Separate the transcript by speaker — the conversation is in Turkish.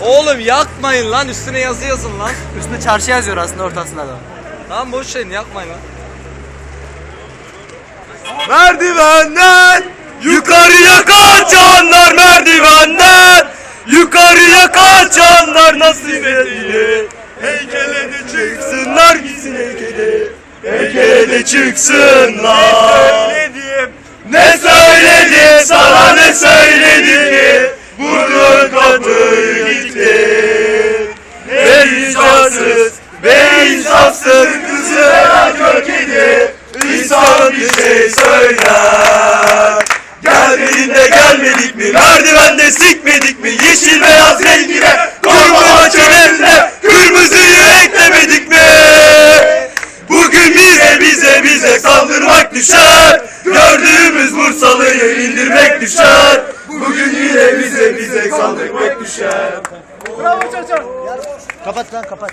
Speaker 1: Oğlum yakmayın lan üstüne yazı yazın lan.
Speaker 2: Üstünde çarşı yazıyor aslında ortasında da.
Speaker 1: Tamam boş verin yakmayın lan.
Speaker 3: Merdivenden yukarıya kaçanlar merdivenden yukarıya kaçanlar nasip edilir. Heykele de çıksınlar gitsin heykele. Heykele de çıksınlar. Şey söyler Gelmedin de gelmedik mi? Merdivende sikmedik mi? Yeşil beyaz rengine Korkma çölemde Kırmızıyı eklemedik mi? Bugün bize bize bize saldırmak düşer. Gördüğümüz Bursalı'yı indirmek düşer. Bugün yine bize bize saldırmak düşer.
Speaker 2: Kapat lan kapat.